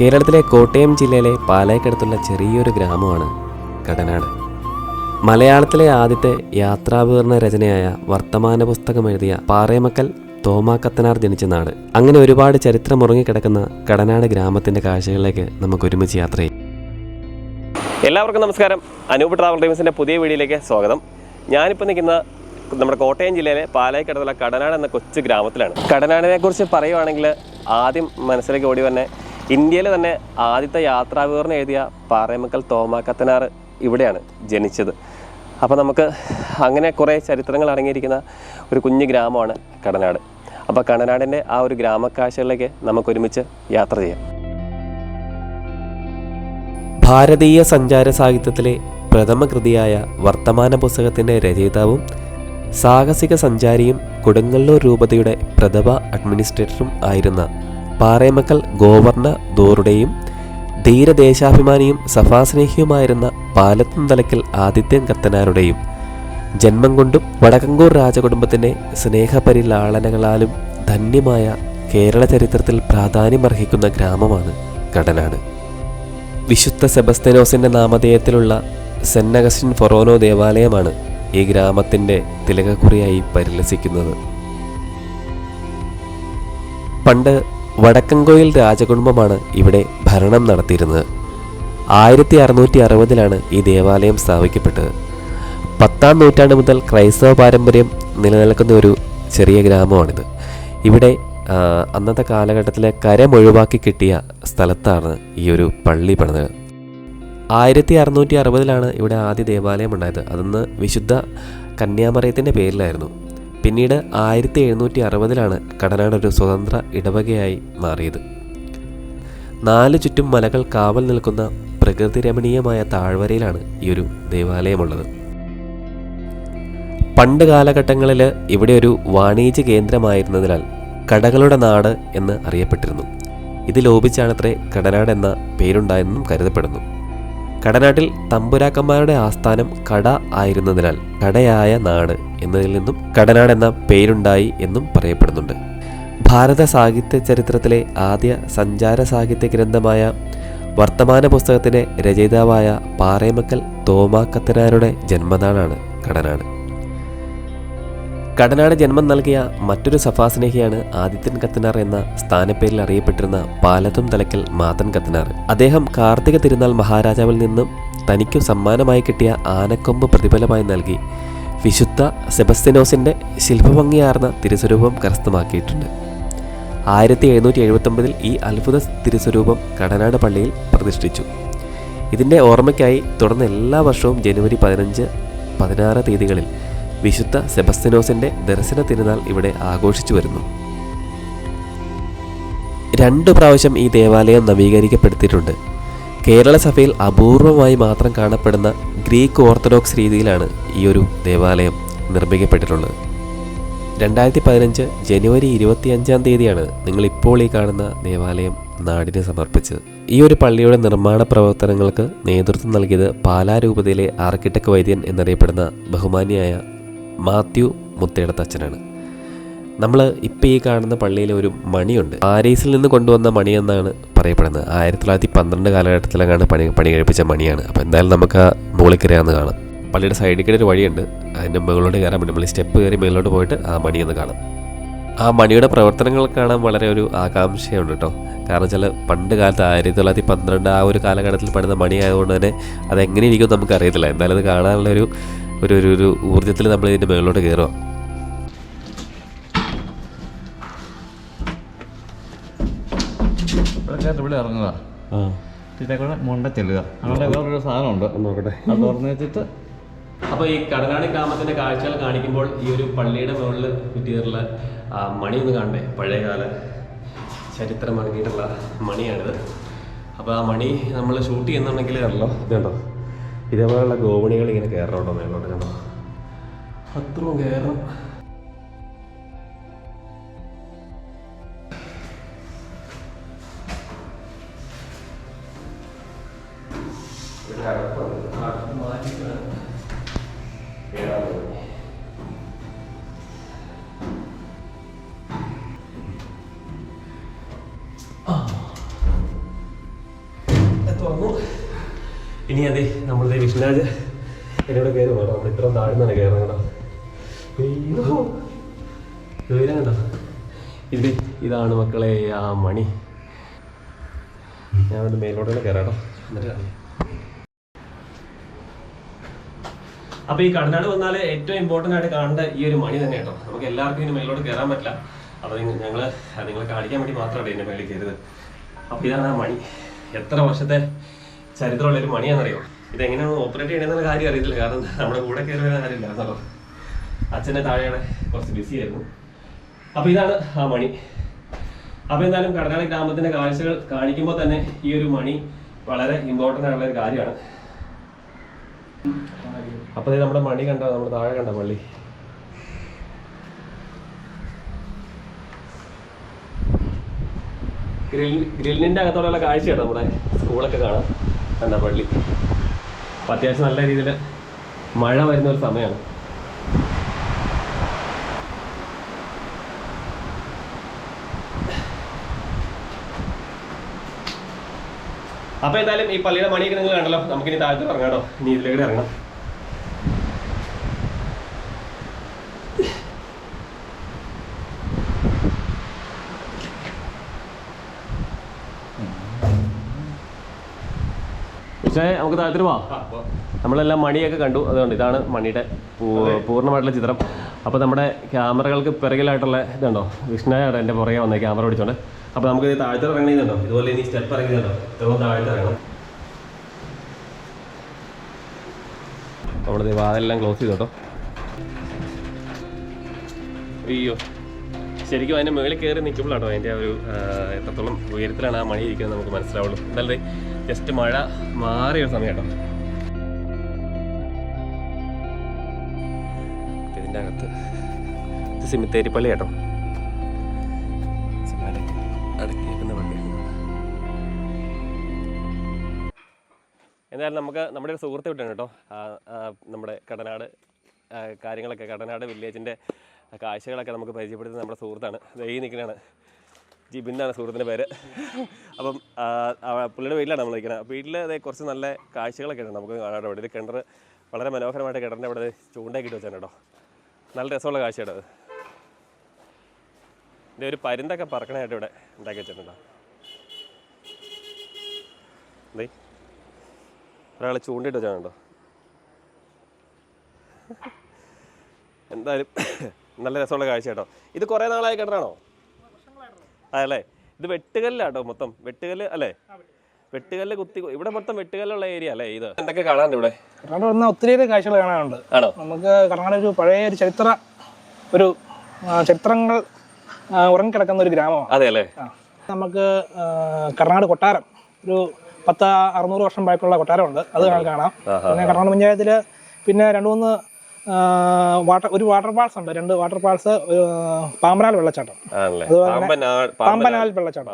കേരളത്തിലെ കോട്ടയം ജില്ലയിലെ പാലായ്ക്കടുത്തുള്ള ചെറിയൊരു ഗ്രാമമാണ് കടനാട്. മലയാളത്തിലെ ആദ്യത്തെ യാത്രാവിവരണ രചനയായ വർത്തമാന പുസ്തകം എഴുതിയ പാറേമക്കൽ തോമാക്കത്തനാർ ജനിച്ച നാട്. അങ്ങനെ ഒരുപാട് ചരിത്രം ഉറങ്ങിക്കിടക്കുന്ന കടനാട് ഗ്രാമത്തിന്റെ കാഴ്ചകളിലേക്ക് നമുക്ക് ഒരുമിച്ച് യാത്ര ചെയ്യും. എല്ലാവർക്കും നമസ്കാരം. അനൂപ് ട്രാവൽ ടൈംസിന്റെ പുതിയ വീഡിയോയിലേക്ക് സ്വാഗതം. ഞാനിപ്പോൾ നിൽക്കുന്ന നമ്മുടെ കോട്ടയം ജില്ലയിലെ പാലായ്ക്കടുത്തുള്ള കടനാട് എന്ന കൊച്ചു ഗ്രാമത്തിലാണ്. കടനാടിനെ കുറിച്ച് പറയുവാണെങ്കിൽ ആദ്യം മനസ്സിലേക്ക് ഓടി വന്നെ ഇന്ത്യയിൽ തന്നെ ആദ്യത്തെ യാത്രാവിവരണം എഴുതിയ പാറേമക്കൽ തോമാക്കത്തനാർ ഇവിടെയാണ് ജനിച്ചത്. അപ്പോൾ നമുക്ക് അങ്ങനെ കുറേ ചരിത്രങ്ങൾ അടങ്ങിയിരിക്കുന്ന ഒരു കുഞ്ഞു ഗ്രാമമാണ് കടനാട്. അപ്പോൾ കടനാടിന്റെ ആ ഒരു ഗ്രാമക്കാഴ്ചകളിലേക്ക് നമുക്ക് ഒരുമിച്ച് യാത്ര ചെയ്യാം. ഭാരതീയ സഞ്ചാര സാഹിത്യത്തിലെ പ്രഥമ കൃതിയായ വർത്തമാന പുസ്തകത്തിന്റെ രചയിതാവും സാഹസിക സഞ്ചാരിയും കൊടുങ്ങല്ലൂർ രൂപതയുടെ പ്രഥമ അഡ്മിനിസ്ട്രേറ്ററും ആയിരുന്ന പാറേമക്കൽ ഗോവർണ ദോറുടെയും ധീരദേശാഭിമാനിയും സഫാസ്നേഹിയുമായിരുന്ന പാലത്തും തലക്കൽ ആദിത്യൻ കത്തനാരുടെയും ജന്മം കൊണ്ടും വടക്കങ്കൂർ രാജകുടുംബത്തിന്റെ സ്നേഹപരിലാളനകളാലും ധന്യമായ കേരള ചരിത്രത്തിൽ പ്രാധാന്യമർഹിക്കുന്ന ഗ്രാമമാണ് കടനാട്. വിശുദ്ധ സെബസ്തനോസിന്റെ നാമധേയത്തിലുള്ള സെന്റ് അഗസ്റ്റിൻ ഫൊറോനോ ദേവാലയമാണ് ഈ ഗ്രാമത്തിന്റെ തിലകക്കുറിയായി പരിലസിക്കുന്നത്. പണ്ട് വടക്കൻകോയിൽ രാജകുടുംബമാണ് ഇവിടെ ഭരണം നടത്തിയിരുന്നത്. ആയിരത്തി അറുന്നൂറ്റി അറുപതിലാണ് ഈ ദേവാലയം സ്ഥാപിക്കപ്പെട്ടത്. പത്താം നൂറ്റാണ്ട് മുതൽ ക്രൈസ്തവ പാരമ്പര്യം നിലനിൽക്കുന്ന ഒരു ചെറിയ ഗ്രാമമാണിത്. ഇവിടെ അന്നത്തെ കാലഘട്ടത്തിലെ കരമൊഴിവാക്കി കിട്ടിയ സ്ഥലത്താണ് ഈ ഒരു പള്ളി പണിത് ആയിരത്തി അറുന്നൂറ്റി അറുപതിലാണ് ഇവിടെ ആദ്യ ദേവാലയം ഉണ്ടായത്. അതൊന്ന് വിശുദ്ധ കന്യാമറയത്തിന്റെ പേരിലായിരുന്നു. പിന്നീട് ആയിരത്തി എഴുന്നൂറ്റി അറുപതിലാണ് കടനാട് ഒരു സ്വതന്ത്ര ഇടവകയായി മാറിയത്. നാല് ചുറ്റും മലകൾ കാവൽ നിൽക്കുന്ന പ്രകൃതി രമണീയമായ താഴ്വരയിലാണ് ഈ ഒരു ദേവാലയമുള്ളത്. പണ്ട് കാലഘട്ടങ്ങളിൽ ഇവിടെ ഒരു വാണിജ്യ കേന്ദ്രമായിരുന്നതിനാൽ കടകളുടെ നാട് എന്ന് അറിയപ്പെട്ടിരുന്നു. ഇത് ലോപിച്ചാണത്രേ കടനാട് എന്ന പേരുണ്ടായെന്നും കരുതപ്പെടുന്നു. കടനാട്ടിൽ തമ്പുരാക്കന്മാരുടെ ആസ്ഥാനം കട ആയിരുന്നതിനാൽ കടയായ നാട് എന്നതിൽ നിന്നും കടനാട് എന്ന പേരുണ്ടായി എന്നും പറയപ്പെടുന്നുണ്ട്. ഭാരത സാഹിത്യ ചരിത്രത്തിലെ ആദ്യ സഞ്ചാര സാഹിത്യ ഗ്രന്ഥമായ വർത്തമാന പുസ്തകത്തിന്റെ രചയിതാവായ പാറേമക്കൽ തോമാക്കത്തനാരുടെ ജന്മനാടാണ് കടനാട്. കടനാട് ജന്മം നൽകിയ മറ്റൊരു സഫാ സ്നേഹിയാണ് ആദിത്യൻ കത്തനാർ എന്ന സ്ഥാനപ്പേരിൽ അറിയപ്പെട്ടിരുന്ന പാലത്തും തലക്കൽ മാതൻ കത്തനാർ. അദ്ദേഹം കാർത്തിക തിരുനാൾ മഹാരാജാവിൽ നിന്നും തനിക്കു സമ്മാനമായി കിട്ടിയ ആനക്കൊമ്പ് പ്രതിഫലമായി നൽകി. വിശുദ്ധ സെബസ്തിനോസിന്റെ ശില്പഭംഗിയാർന്ന തിരുസ്വരൂപം കരസ്ഥമാക്കിയിട്ടുണ്ട്. ആയിരത്തി എഴുന്നൂറ്റി എഴുപത്തൊമ്പതിൽ ഈ അത്ഭുത തിരുസ്വരൂപം കടനാട് പള്ളിയിൽ പ്രതിഷ്ഠിച്ചു. ഇതിന്റെ ഓർമ്മയ്ക്കായി തുടർന്ന് എല്ലാ വർഷവും ജനുവരി പതിനഞ്ച് പതിനാറ് തീയതികളിൽ വിശുദ്ധ സെബസ്തിനോസിന്റെ ദർശന തിരുനാൾ ഇവിടെ ആഘോഷിച്ചു വരുന്നു. രണ്ടു പ്രാവശ്യം ഈ ദേവാലയം നവീകരിക്കപ്പെടുത്തിയിട്ടുണ്ട്. കേരള സഭയിൽ അപൂർവമായി മാത്രം കാണപ്പെടുന്ന ഗ്രീക്ക് ഓർത്തഡോക്സ് രീതിയിലാണ് ഈ ഒരു ദേവാലയം നിർമ്മിക്കപ്പെട്ടിട്ടുള്ളത്. രണ്ടായിരത്തി പതിനഞ്ച് ജനുവരി ഇരുപത്തിയഞ്ചാം തീയതിയാണ് നിങ്ങളിപ്പോൾ ഈ കാണുന്ന ദേവാലയം നാടിന് സമർപ്പിച്ചത്. ഈ ഒരു പള്ളിയുടെ നിർമ്മാണ പ്രവർത്തനങ്ങൾക്ക് നേതൃത്വം നൽകിയത് പാലാരൂപതയിലെ ആർക്കിടെക്ട് വൈദ്യൻ എന്നറിയപ്പെടുന്ന ബഹുമാനിയായ മാത്യു മുത്തേടത്തച്ഛനാണ് നമ്മൾ ഇപ്പോൾ ഈ കാണുന്ന പള്ളിയിൽ ഒരു മണിയുണ്ട്. പാരീസിൽ നിന്ന് കൊണ്ടുവന്ന മണി എന്നാണ് പറയപ്പെടുന്നത്. ആയിരത്തി തൊള്ളായിരത്തി പന്ത്രണ്ട് കാലഘട്ടത്തിലാണ് പണി പണി കഴിപ്പിച്ച മണിയാണ്. അപ്പോൾ എന്തായാലും നമുക്ക് ആ മുകളിൽ കയറിയാന്ന് കാണാം. പള്ളിയുടെ സൈഡിൽ കയറി ഒരു വഴിയുണ്ട്. അതിന്റെ മുകളിലോട്ട് കയറാൻ പറ്റും നമ്മൾ സ്റ്റെപ്പ് കയറി മുകളിലോട്ട് പോയിട്ട് ആ മണി ഒന്ന് കാണാം. ആ മണിയുടെ പ്രവർത്തനങ്ങൾ കാണാൻ വളരെ ഒരു ആകാംക്ഷയുണ്ട് കേട്ടോ കാരണം വെച്ചാൽ പണ്ട് കാലത്ത് ആയിരത്തി തൊള്ളായിരത്തി പന്ത്രണ്ട് ആ ഒരു കാലഘട്ടത്തിൽ പണിത മണി ആയതുകൊണ്ട് തന്നെ അതെങ്ങനെ ഇരിക്കും നമുക്ക് അറിയത്തില്ല എന്തായാലും അത് കാണാനുള്ള ഒരു ഒരു ഒരു ഊർജത്തിൽ നമ്മൾ ഇതിന്റെ മുകളിലോട്ട് കയറുക. ഇവിടെ ഇവിടെ ഇറങ്ങുക. ഇതിനെ കൂടെ മുണ്ട ചെല്ലുക. അവിടെ വേറൊരു സാധനമുണ്ട്. നോക്കട്ടെ. അത് തുറന്ന് വെച്ചിട്ട് അപ്പോൾ ഈ കടനാടി ഗ്രാമത്തിന്റെ കാഴ്ചകൾ കാണിക്കുമ്പോൾ ഈ ഒരു പള്ളിയുടെ മുകളിൽ കുറ്റിയിട്ടുള്ള ആ മണി ഒന്ന് കാണണ്ടേ? പഴയകാല ചരിത്രം അടങ്ങിയിട്ടുള്ള മണിയാണിത്. അപ്പോൾ ആ മണി നമ്മൾ ഷൂട്ട് ചെയ്യുന്നുണ്ടെങ്കിൽ കണ്ടല്ലോ ഇതുണ്ടോ? ഇതേപോലെയുള്ള ഗോവണികൾ ഇങ്ങനെ കയറണോട്ടോ മേലോട്ട് കണ്ടോ? അത്രയും കയറണം ഇവിടെ ഇനി അതെ നമ്മളുടെ വിഷ്ണുരാജ് എന്നോട് കയറി വേണം നമ്മൾ ഇത്രയും താഴ്ന്നാണ് കയറുന്നത് കേട്ടോ. ഇത് ഇതാണ് മക്കളെ ആ മണി. ഞാൻ അവിടെ മേലോട്ട് കയറാം കേട്ടോ എന്നിട്ട് കാണാം അപ്പൊ ഈ കടനാട് വന്നാൽ ഏറ്റവും ഇമ്പോർട്ടന്റ് ആയിട്ട് കാണേണ്ട ഈ ഒരു മണി തന്നെ കേട്ടോ. നമുക്ക് എല്ലാവർക്കും ഇതിന് മേലോട്ട് കയറാൻ പറ്റില്ല. അപ്പൊ ഞങ്ങൾ നിങ്ങളെ കാണിക്കാൻ വേണ്ടി മാത്രമാണ് ഇതിന്റെ മേളിൽ കയറിയത്. അപ്പൊ ഇതാണ് ആ മണി. എത്ര വർഷത്തെ ചരിത്രമുള്ള ഒരു മണിയാണെന്നറിയോ? ഇത് എങ്ങനെയാണ് ഓപ്പറേറ്റ് ചെയ്യണമെന്നുള്ള കാര്യം അറിയത്തില്ല. കാരണം നമ്മുടെ കൂടെ കയറി വരാൻ കാര്യമില്ലായിരുന്നല്ലോ അച്ഛന്റെ താഴെയാണ് കുറച്ച് ബിസി ആയിരുന്നു. അപ്പൊ ഇതാണ് ആ മണി. അപ്പൊ എന്തായാലും കടനാട് ഗ്രാമത്തിന്റെ കാഴ്ചകൾ കാണിക്കുമ്പോൾ തന്നെ ഈ ഒരു മണി വളരെ ഇമ്പോർട്ടന്റ് ആയിട്ടുള്ള ഒരു കാര്യമാണ്. അപ്പൊ ദേ നമ്മുടെ മണി കണ്ട? നമ്മുടെ താഴെ കണ്ട പള്ളി? ഗ്രിൽ ഗ്രില്ലിന്റെ അകത്തോടെയുള്ള കാഴ്ചയാണ് നമ്മുടെ സ്കൂളൊക്കെ കാണാം കണ്ട പള്ളി. അപ്പൊ അത്യാവശ്യം നല്ല രീതിയിൽ മഴ വരുന്ന ഒരു സമയമാണ്. അപ്പോൾ എന്തായാലും ഈ പള്ളിയുടെ മണിയൊക്കെ നിങ്ങൾ കണ്ടല്ലോ. നമുക്കിനി താഴത്ത് ഇറങ്ങാം കേട്ടോ ഇനി ഇതിലേക്ക് പക്ഷേ നമുക്ക് താഴത്തിന് പോവാം. നമ്മളെല്ലാം മണിയൊക്കെ കണ്ടു. അതുകൊണ്ട് ഇതാണ് മണിയുടെ പൂർണമായിട്ടുള്ള ചിത്രം. അപ്പോൾ നമ്മുടെ ക്യാമറകൾക്ക് പിറകിലായിട്ടുള്ള ഇതുണ്ടോ? വിഷ്ണയാണ് എന്റെ പുറകെ വന്നത് ക്യാമറ പിടിച്ചോണ്ട്. അപ്പോൾ നമുക്ക് ഇത് താഴ്ത്തി ഇറങ്ങുന്നുണ്ടോ ഇതുപോലെ ഇനി സ്റ്റെപ്പ് ഇറങ്ങിയതുണ്ടോ ഇത്രയും താഴത്തെ ഇറങ്ങണം. നമ്മുടെ വാതെല്ലാം ക്ലോസ് ചെയ്തു കേട്ടോ അയ്യോ. ശരിക്കും അതിന്റെ മുകളിൽ കയറി നിൽക്കുമ്പോഴാട്ടോ അതിന്റെ ആ ഒരു എത്രത്തോളം ഉയരത്തിലാണ് ആ മണി ഇരിക്കുന്നത് നമുക്ക് മനസ്സിലാവുള്ളൂ. എന്തായാലും ജസ്റ്റ് മഴ മാറിയ ഒരു സമയം കേട്ടോ. ഇതിന്റെ അകത്ത് സിമിത്തേരി പള്ളി കേട്ടോ. എന്തായാലും നമുക്ക് നമ്മുടെ ഒരു സുഹൃത്ത് വിട്ടാണ് കേട്ടോ. നമ്മുടെ കടനാട് കാര്യങ്ങളൊക്കെ കടനാട് വില്ലേജിന്റെ കാഴ്ചകളൊക്കെ നമുക്ക് പരിചയപ്പെടുത്തുന്ന നമ്മുടെ സുഹൃത്താണ്. ഈ നിൽക്കുന്നതാണ്. ജിബിൻ എന്നാണ് സുഹൃത്തിന്റെ പേര്. അപ്പം പുള്ളിയുടെ വീട്ടിലാണ് നമ്മൾ നിൽക്കുന്നത്. വീട്ടിൽ അതേ കുറച്ച് നല്ല കാഴ്ചകളൊക്കെ ഉണ്ട് നമുക്ക് കാണാൻ ഇവിടെ ഇത് കിണർ വളരെ മനോഹരമായിട്ട് കിണറിന്റെ അവിടെ ചൂണ്ടയൊക്കെ വെച്ചാണ് കേട്ടോ. നല്ല രസമുള്ള കാഴ്ചയാണ് അത്. ഇതിന്റെ ഒരു പരുന്തൊക്കെ പറക്കണായിട്ട് ഇവിടെ ഉണ്ടാക്കി വെച്ചിട്ടുണ്ടോ ദേ ഒരാൾ ചൂണ്ടിട്ട് വെച്ചാണോ എന്തായാലും നല്ല രസമുള്ള കാഴ്ച കേട്ടോ. ഇത് കുറേ നാളായി കിണറാണോ? അതല്ലേ ഇത് വെട്ടുകല്ലാട്ടോ മൊത്തം. വെട്ടുകല്ല് അല്ലേ? വെട്ടുകല്ല് കുത്തി ഇവിടെ മൊത്തം വെട്ടുകല്ലുള്ള ഏരിയ അല്ലേ ഇത്? എന്തൊക്കെ കാണാനുണ്ട് ഇവിടെ? കർണാടക വന്ന ഒത്തിരിയേറെ കാഴ്ചകൾ കാണാനുണ്ട്. ആണോ? നമുക്ക് കർണാടക ഒരു പഴയ ഒരു ചരിത്ര ഒരു ചരിത്രങ്ങൾ ഉറങ്ങിക്കിടക്കുന്ന ഒരു ഗ്രാമമാണ്. അതെ അല്ലേ? നമുക്ക് കർണാട് കർണാടക കൊട്ടാരം. ഒരു പത്ത് അറുന്നൂറ് വർഷം പഴക്കമുള്ള കൊട്ടാരമുണ്ട്. അത് കാണാം. പിന്നെ കർണാടക പഞ്ചായത്തിൽ പിന്നെ രണ്ട് മൂന്ന് വാട്ടർ ഒരു വാട്ടർ ഫാൾസ് ഉണ്ട്. രണ്ട് വാട്ടർ ഫാൾസ് പാമ്പനാൽ വെള്ളച്ചാട്ടം. പാമ്പനാൽ വെള്ളച്ചാട്ടം.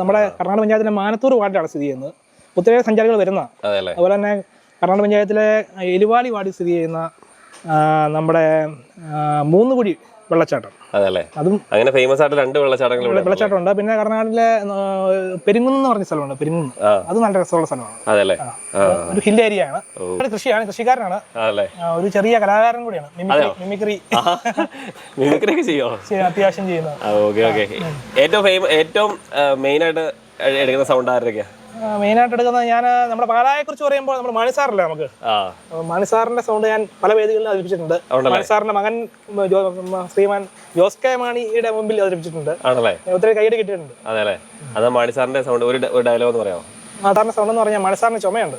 നമ്മുടെ കർണാടക പഞ്ചായത്തിലെ മാനത്തൂർ വാർഡിലാണ് സ്ഥിതി ചെയ്യുന്നത്. ഒത്തിരി സഞ്ചാരികൾ വരുന്ന. അതെ അതുപോലെ തന്നെ കർണാടക പഞ്ചായത്തിലെ എലിവാളി വാർഡിൽ സ്ഥിതി ചെയ്യുന്ന നമ്മുടെ മൂന്നുകുടി വെള്ളച്ചാട്ടം. അതെ അല്ലേ അതും അങ്ങനെ ഫേമസ് ആയിട്ട് രണ്ട് വെള്ളച്ചാട്ടങ്ങൾ വെള്ളച്ചാട്ടം ഉണ്ട് പിന്നെ കർണാടകയിലെ പെരുങ്ങുന്ന് എന്ന് പറഞ്ഞ സ്ഥലമുണ്ട്. പെരുങ്ങുന്ന്. അത് നല്ല രസമുള്ള സ്ഥലമാണ്. അതല്ലേ ഒരു ഹിൽ ഏരിയ ആണ് കൃഷിയാണ്. കൃഷിക്കാരനാണ്. അതല്ലേ ഒരു ചെറിയ കലാകാരൻ കൂടിയാണ്. Mimicry mimicry. ഒക്കെ ചെയ്യോ? അത്യാവശ്യം ചെയ്യുന്നത് ഏറ്റവും ഏറ്റവും മെയിൻ ആയിട്ട് എടുക്കുന്ന സൗണ്ട് ആരുടെയൊക്കെയാ മെയിനായിട്ട് എടുക്കുന്നത് ഞാൻ നമ്മുടെ പാലായെ കുറിച്ച് പറയുമ്പോൾ നമ്മൾ മണിസാറല്ലേ നമുക്ക്? മണിസാറിന്റെ മാണിസാറിന്റെ സൗണ്ട് ഞാൻ പല വേദികളിലും അവതരിപ്പിച്ചിട്ടുണ്ട്. മണിസാറിന്റെ മാണിസാറിന്റെ മകൻ ശ്രീമാൻ ജോസ് കെ മാണിയുടെ മുമ്പിൽ അവതരിപ്പിച്ചിട്ടുണ്ട്. ഒത്തിരി കൈയ്യടി കിട്ടിയിട്ടുണ്ട്. അതെ അല്ലേ അതാ മാണി സാറിന്റെ സൗണ്ട് ഒരു ഡയലോഗ് എന്ന് പറയാമോ? സാധാരണ സൗണ്ട് എന്ന് പറഞ്ഞാൽ മാണിസാറിന് ചുമയുണ്ട്.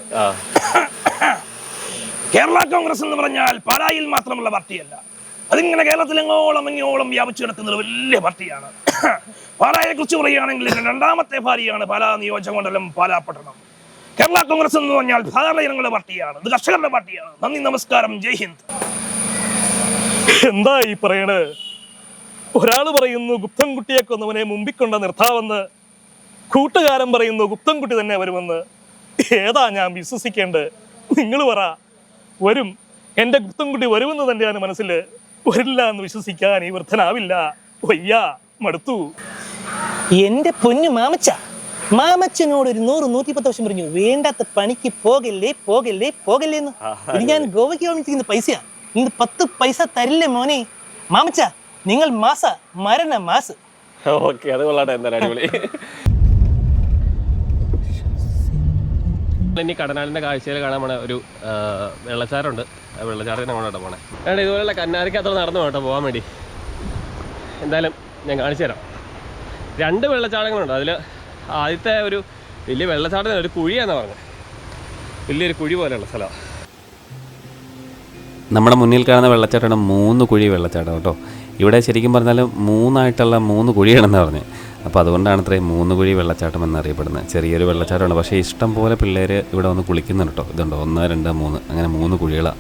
കേരള കോൺഗ്രസ് എന്ന് പറഞ്ഞാൽ പാലായിൽ മാത്രമുള്ള പാർട്ടിയല്ല. അതിങ്ങനെ കേരളത്തിലെങ്ങോളം എങ്ങോളം വ്യാപിച്ചു കിടക്കുന്ന ഒരു വലിയ പാർട്ടിയാണ്. പാലായെ കുറിച്ച് പറയുകയാണെങ്കിൽ രണ്ടാമത്തെ ഭാര്യയാണ് പാലാ നിയോജക മണ്ഡലം പാലാ പട്ടണം. കേരള കോൺഗ്രസ് എന്ന് പറഞ്ഞാൽ സാധാരണ ജനങ്ങളുടെ പാർട്ടിയാണ്. ഇത് കർഷകരുടെ പാർട്ടിയാണ്. നന്ദി നമസ്കാരം ജയ് ഹിന്ദ്. എന്താ ഈ പറയണ് ഒരാൾ പറയുന്നു ഗുപ്തൻകുട്ടിയെ കൊന്നവനെ മുമ്പിൽ കൊണ്ട നിർത്താവെന്ന്. കൂട്ടുകാരൻ പറയുന്നു ഗുപ്തൻകുട്ടി തന്നെ വരുമെന്ന്. ഏതാ ഞാൻ വിശ്വസിക്കേണ്ടത്? നിങ്ങൾ പറ. വരും. എന്റെ ഗുപ്തൻകുട്ടി വരുമെന്ന് തന്നെയാണ് മനസ്സിൽ വരില്ല എന്ന് വിശ്വസിക്കാൻ ഈ വൃദ്ധനാവില്ല. വയ്യ മടുത്തു. എന്റെ പൊന്നു മാമച്ച മാമച്ചനോട് ഒരു നൂറ് നൂറ്റിപ്പത്ത് വർഷം പറഞ്ഞു വേണ്ടാത്ത പണിക്ക് പോകല്ലേ പോകല്ലേ പോകല്ലേ എന്ന്. ഇത് ഞാൻ ഗോവയ്ക്ക് വാങ്ങിച്ചിരിക്കുന്ന പൈസയാ. ഇന്ന് പത്ത് പൈസ തരില്ലേ മോനെ? മാമച്ച നിങ്ങൾ മാസ മരണ മാസ്. ഓക്കെ അത് കൊള്ളാട്ടെ എന്തായാലും അടിപൊളി. ഇനി കടനാലിന്റെ കാഴ്ചയിൽ കാണാൻ പോണ ഒരു ആ വെള്ളച്ചാട്ടത്തിന് അങ്ങോട്ട് പോണേ. വേണ്ട ഇതുപോലുള്ള കന്നാരിക്കത്ര നടന്നു കേട്ടോ പോകാൻ വേണ്ടി. എന്തായാലും ഞാൻ കാണിച്ചു തരാം. രണ്ട് വെള്ളച്ചാടങ്ങളുണ്ട്. അതിൽ ആദ്യത്തെ ഒരു വലിയ വെള്ളച്ചാട്ട ഒരു കുഴിയാണെന്ന് പറഞ്ഞത് വലിയൊരു കുഴി പോലെയുള്ള സ്ഥലമാണ് നമ്മുടെ മുന്നിൽ കാണുന്ന വെള്ളച്ചാട്ടമാണ് മൂന്ന് കുഴി വെള്ളച്ചാട്ടം കേട്ടോ. ഇവിടെ ശരിക്കും പറഞ്ഞാൽ മൂന്നായിട്ടുള്ള മൂന്ന് കുഴിയാണെന്ന് പറഞ്ഞത് അപ്പോൾ അതുകൊണ്ടാണ് ഇത്രയും മൂന്ന് കുഴി വെള്ളച്ചാട്ടം എന്നറിയപ്പെടുന്നത്. ചെറിയൊരു വെള്ളച്ചാട്ടമാണ്. പക്ഷേ ഇഷ്ടം പോലെ പിള്ളേർ ഇവിടെ വന്ന് കുളിക്കുന്നുണ്ട് കേട്ടോ ഇതുണ്ടോ? ഒന്ന് രണ്ട് മൂന്ന് അങ്ങനെ മൂന്ന് കുഴികളാണ്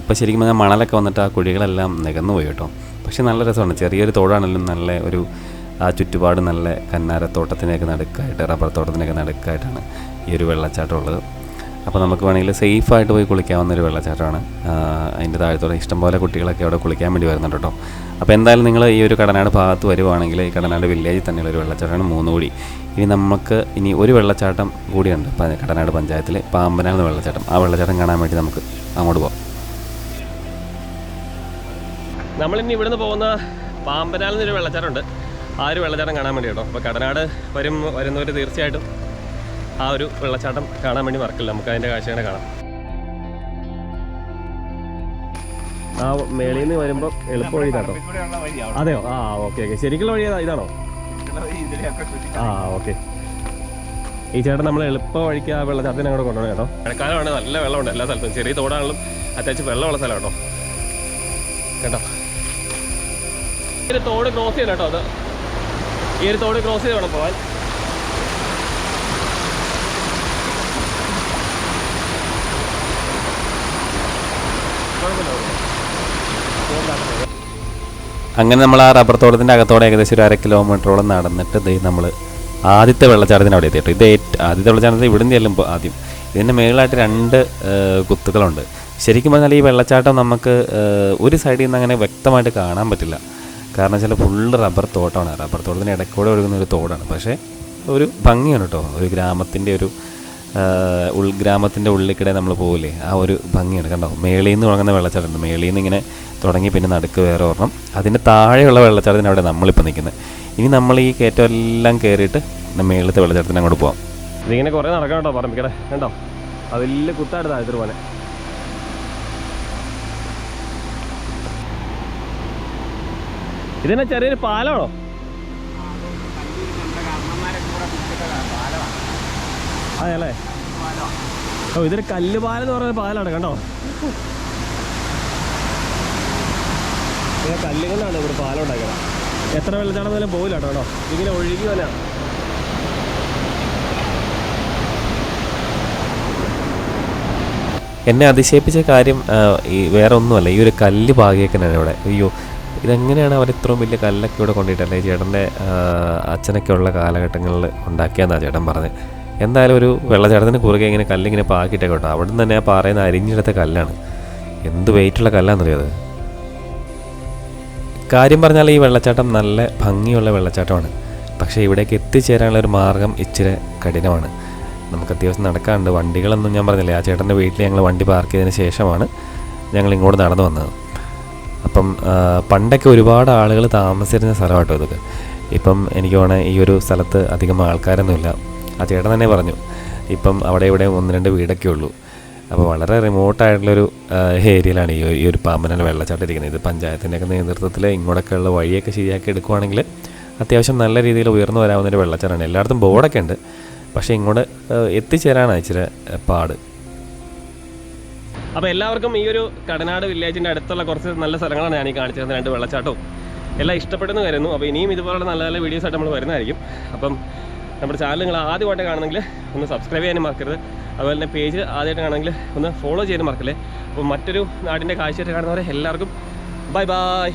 ഇപ്പോൾ ശരിക്കും പറഞ്ഞാൽ മണലൊക്കെ വന്നിട്ട് ആ കുഴികളെല്ലാം നികന്നു പോയി കേട്ടോ പക്ഷേ നല്ല രസമാണ്. ചെറിയൊരു തോടാണെങ്കിലും നല്ല ഒരു ആ ചുറ്റുപാട് നല്ല കന്നാരത്തോട്ടത്തിനൊക്കെ നടുക്കായിട്ട് റബ്ബർ തോട്ടത്തിനൊക്കെ നടുക്കായിട്ടാണ് ഈ ഒരു വെള്ളച്ചാട്ടം ഉള്ളത്. അപ്പോൾ നമുക്ക് വേണമെങ്കിൽ സേഫായിട്ട് പോയി കുളിക്കാവുന്ന ഒരു വെള്ളച്ചാട്ടമാണ്. അതിന്റെ താഴത്തോടെ ഇഷ്ടംപോലെ കുട്ടികളൊക്കെ അവിടെ കുളിക്കാൻ വേണ്ടി വരുന്നുണ്ട് കേട്ടോ. അപ്പോൾ എന്തായാലും നിങ്ങൾ ഈ ഒരു കടനാട് ഭാഗത്ത് വരുവാണെങ്കിൽ ഈ കടനാട് വില്ലേജിൽ തന്നെയുള്ള ഒരു വെള്ളച്ചാട്ടമാണ് മൂന്ന് കൂടി ഇനി നമുക്ക് ഇനി ഒരു വെള്ളച്ചാട്ടം കൂടിയുണ്ട്. കടനാട് പഞ്ചായത്തിലെ പാമ്പനാൽ എന്ന വെള്ളച്ചാട്ടം. ആ വെള്ളച്ചാട്ടം കാണാൻ വേണ്ടി നമുക്ക് അങ്ങോട്ട് പോകാം നമ്മളിനി ഇവിടുന്ന് പോകുന്ന പാമ്പനാൽ എന്നൊരു വെള്ളച്ചാട്ടമുണ്ട്. ആ ഒരു വെള്ളച്ചാട്ടം കാണാൻ വേണ്ടി കേട്ടോ. അപ്പോൾ കടനാട് വരും വരുന്നവർ തീർച്ചയായിട്ടും ആ ഒരു വെള്ളച്ചാട്ടം കാണാൻ വേണ്ടി മറക്കില്ല? നമുക്ക് അതിന്റെ കാഴ്ച തന്നെ കാണാം. ആ മേളിൽ നിന്ന് വരുമ്പോൾ എളുപ്പ വഴി കേട്ടോ അതെയോ? ആ ഓക്കെ ഓക്കെ. ശരിക്കുള്ള വഴി? ഇതാണോ? ആ ഓക്കെ. ഈ ചേട്ടൻ നമ്മൾ എളുപ്പ വഴിക്ക് ആ വെള്ളച്ചാട്ടത്തിന് അങ്ങോട്ട് കൊണ്ടുപോകണം കേട്ടോ. മഴക്കാലമാണ് നല്ല വെള്ളമുണ്ട് എല്ലാ സ്ഥലത്തും. ചെറിയ തോടാണെങ്കിലും അത്യാവശ്യം വെള്ളമുള്ള സ്ഥലം കേട്ടോ. കേട്ടോ ഈ ഒരു തോട് ക്രോസ് ചെയ്യണം കേട്ടോ അത്. ഈ ഒരു തോട് ക്രോസ് ചെയ്ത് വേണം പോകാൻ അങ്ങനെ നമ്മൾ ആ റബ്ബർ തോട്ടത്തിന്റെ അകത്തോടെ ഏകദേശം ഒരു അര കിലോമീറ്ററോളം നടന്നിട്ട് ദേ നമ്മൾ ആദ്യത്തെ വെള്ളച്ചാട്ടത്തിന് അവിടെ എത്തിയിട്ട് ഇത് ആദ്യത്തെ വെള്ളച്ചാട്ടത്തിൽ ഇവിടുന്ന് ചെല്ലുമ്പോൾ ആദ്യം ഇതിന്റെ മേളിലായിട്ട് രണ്ട് കുത്തുകളുണ്ട്. ശരിക്കും പറഞ്ഞാൽ ഈ വെള്ളച്ചാട്ടം നമുക്ക് ഒരു സൈഡിൽ നിന്ന് അങ്ങനെ വ്യക്തമായിട്ട് കാണാൻ പറ്റില്ല. കാരണം വെച്ചാൽ ഫുള്ള് റബ്ബർ തോട്ടമാണ് റബ്ബർ തോട്ടത്തിന് ഇടയ്ക്കൂടെ ഒഴുകുന്ന ഒരു തോടാണ്. പക്ഷേ ഒരു ഭംഗിയാണ് കേട്ടോ ഒരു ഗ്രാമത്തിന്റെ ഒരു ഉൾഗ്രാമത്തിന്റെ ഉള്ളിൽ നമ്മൾ പോകില്ലേ ആ ഒരു ഭംഗിയാണ്. കണ്ടോ? മേളിൽ നിന്ന് തുടങ്ങുന്ന വെള്ളച്ചാട്ടമുണ്ട്. മേളിൽ നിന്ന് ഇങ്ങനെ തുടങ്ങി പിന്നെ നടുക്ക് വേറെ ഒരെണ്ണം. അതിന്റെ താഴെയുള്ള വെള്ളച്ചാട്ടത്തിന് അവിടെ നമ്മളിപ്പോൾ നിൽക്കുന്നത്. ഇനി നമ്മൾ ഈ കയറ്റം എല്ലാം കയറിയിട്ട് മേളത്തെ വെള്ളച്ചാട്ടത്തിന് അങ്ങോട്ട് പോകാം ഇതിങ്ങനെ കുറേ നടക്കാം കേട്ടോ പറമ്പിക്കടെ കണ്ടോ? ആ വലിയ കുത്താട് താഴത്തിൽ ഇതിനെ ചെറിയൊരു പാലമാണോ അതെയല്ലേ ഓ ഇതൊരു കല്ലുപാലം എന്ന് പറയുന്ന പാലാണ് കണ്ടോ? ഇങ്ങനെ കല്ലുകൊണ്ടാണ് ഇവിടെ പാലം ഉണ്ടാക്കുന്നത് എത്ര വെള്ളത്താണെന്നാലും പോകില്ല കേട്ടോ ഇങ്ങനെ ഒഴുകി വല്ല എന്നെ അതിശയിപ്പിച്ച കാര്യം ഈ വേറെ ഒന്നുമല്ല ഈ ഒരു കല്ല് പാകിയേക്കനാണ് ഇവിടെ. അയ്യോ ഇതെങ്ങനെയാണ് അവർ ഇത്രയും വലിയ കല്ലൊക്കെ ഇവിടെ കൊണ്ടിട്ടല്ലേ ചേട്ടന്റെ അച്ഛനൊക്കെ ഉള്ള കാലഘട്ടങ്ങളിൽ ഉണ്ടാക്കിയെന്നാണ് ചേട്ടൻ പറഞ്ഞത്. എന്തായാലും ഒരു വെള്ളച്ചാട്ടത്തിന് കുറുകെ ഇങ്ങനെ കല്ലിങ്ങനെ പാക്കിയിട്ടേ കേട്ടോ. അവിടെ നിന്ന് തന്നെ ആ പാറയിൽ നിന്ന് അരിഞ്ഞെടുത്ത കല്ലാണ്. എന്ത് വെയിറ്റുള്ള കല്ലാണെന്നറിയോ കാര്യം പറഞ്ഞാൽ ഈ വെള്ളച്ചാട്ടം നല്ല ഭംഗിയുള്ള വെള്ളച്ചാട്ടമാണ്. പക്ഷേ ഇവിടേക്ക് എത്തിച്ചേരാനുള്ള ഒരു മാർഗം ഇച്ചിരി കഠിനമാണ്. നമുക്ക് അത്യാവശ്യം നടക്കാറുണ്ട് വണ്ടികളൊന്നും ഞാൻ പറഞ്ഞില്ലേ ആ ചേട്ടന്റെ വീട്ടിൽ ഞങ്ങൾ വണ്ടി പാർക്ക് ചെയ്തതിന് ശേഷമാണ് ഞങ്ങൾ ഇങ്ങോട്ട് നടന്നു വന്നത്. അപ്പം പണ്ടൊക്കെ ഒരുപാട് ആളുകൾ താമസിച്ചിരുന്ന സ്ഥലമാട്ടോ ഇതൊക്കെ. ഇപ്പം എനിക്ക് തോന്നുന്നത് ഈ ഒരു സ്ഥലത്ത് അധികം ആൾക്കാരൊന്നുമില്ല. ആ ചേട്ടൻ തന്നെ പറഞ്ഞു. ഇപ്പം അവിടെ ഇവിടെ ഒന്ന് രണ്ട് വീടൊക്കെ ഉള്ളൂ. അപ്പോൾ വളരെ റിമോട്ടായിട്ടുള്ളൊരു ഏരിയയിലാണ് ഈ ഈ ഒരു പാമ്പനൽ വെള്ളച്ചാട്ടം ഇരിക്കുന്നത്. ഇത് പഞ്ചായത്തിന്റെയൊക്കെ നേതൃത്വത്തിൽ ഇങ്ങോട്ടൊക്കെ ഉള്ള വഴിയൊക്കെ ശരിയാക്കി എടുക്കുവാണെങ്കിൽ അത്യാവശ്യം നല്ല രീതിയിൽ ഉയർന്നു വരാവുന്നൊരു വെള്ളച്ചാട്ടമാണ് എല്ലായിടത്തും ബോർഡൊക്കെ ഉണ്ട്. പക്ഷേ ഇങ്ങോട്ട് എത്തിച്ചേരാനാണ് ഇച്ചിരി പാട്. അപ്പോൾ എല്ലാവർക്കും ഈ ഒരു കടനാട് വില്ലേജിന്റെ അടുത്തുള്ള കുറച്ച് നല്ല സ്ഥലങ്ങളാണ് ഞാൻ ഈ കാണിച്ചത് രണ്ട് വെള്ളച്ചാട്ടവും. എല്ലാം ഇഷ്ടപ്പെടുന്നു കരുതുന്നു. അപ്പോൾ ഇനിയും ഇതുപോലുള്ള നല്ല നല്ല വീഡിയോസ് ആയിട്ട് നമ്മൾ വരുന്നതായിരിക്കും. അപ്പം നമ്മുടെ ചാനൽ നിങ്ങൾ ആദ്യമായിട്ട് കാണുന്നെങ്കിൽ ഒന്ന് സബ്സ്ക്രൈബ് ചെയ്യാനും മറക്കരുത്. അതുപോലെ തന്നെ പേജ് ആദ്യമായിട്ട് കാണുമെങ്കിൽ ഒന്ന് ഫോളോ ചെയ്യാനും മറക്കല്ലേ. അപ്പോൾ മറ്റൊരു നാടിന്റെ കാഴ്ചയായിട്ട് കാണുന്നവരെ എല്ലാവർക്കും ബൈ ബൈ